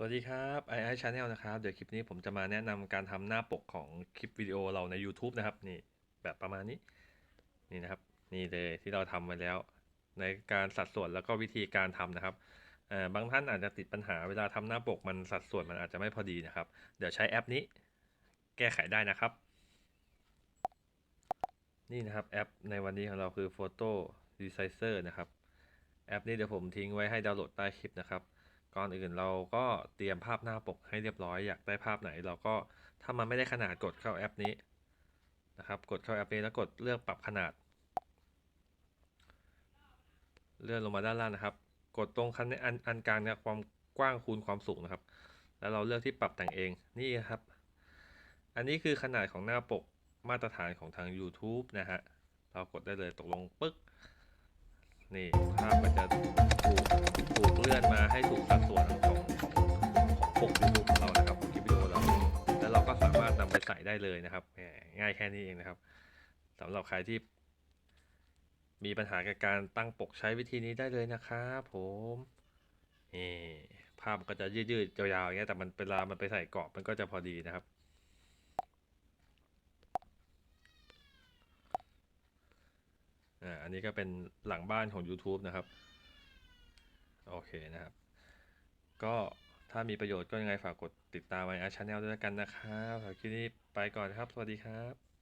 สวัสดีครับ i i Channel นะครับ เดี๋ยวคลิปนี้ผมจะมาแนะนำการทำหน้าปกของคลิปวิดีโอเราใน YouTube นะครับ นี่แบบประมาณนี้ นี่นะครับ นี่เลยที่เราทำไว้แล้ว ในการสัดส่วนแล้วก็วิธีการทำนะครับบางท่านอาจจะติดปัญหาเวลาทำหน้าปกมันสัดส่วนมันอาจจะไม่พอดีนะครับ เดี๋ยวใช้แอปนี้ แก้ไขได้นะครับ นี่นะครับแอปในวันนี้ของเราคือ Photo Resizer นะครับ แอปนี้เดี๋ยวผมทิ้งไว้ให้ดาวน์โหลดใต้คลิปนะครับ ก่อนอื่นเราก็เตรียมภาพหน้าปกให้เรียบร้อยอยากได้ภาพไหน เราก็ถ้ามันไม่ได้ขนาดกดเข้าแอปนี้นะครับกดเข้าแอปนี้แล้วกดเลือกปรับขนาด เลื่อนลงมาด้านล่างนะครับ กดตรงคันนี้อันอันกลางเนี่ยความกว้างคูณความสูงนะครับ แล้วเราเลือกที่ปรับแต่งเองนี่ครับ อันนี้คือขนาดของหน้าปกมาตรฐานของทาง YouTube นะฮะเรากดได้เลยตกลงปึ๊กนี่ภาพมันจะถูกถูกเลื่อนมาให้ถูก ปกยูทูบของเรานะครับคลิปวิดีโอเรา แล้วเราก็สามารถนำไปใส่ได้เลยนะครับแหมง่ายแค่นี้เองนะครับสำหรับใครที่ มีปัญหากับการตั้งปกใช้วิธีนี้ได้เลยนะครับผมนี่ภาพมันก็จะยืดๆยาวๆอย่างเงี้ยแต่มันเวลามันไปใส่กรอบมันก็จะพอดีนะครับอ่าอันนี้ก็เป็นหลังบ้านของ YouTube นะครับ โอเคนะครับ ก็ ถ้ามีประโยชน์ก็ยังไงฝากกดติดตามไว้อาชาแนลด้วยกันนะครับสำหรับคลิปนี้ไปก่อนครับ สวัสดีครับ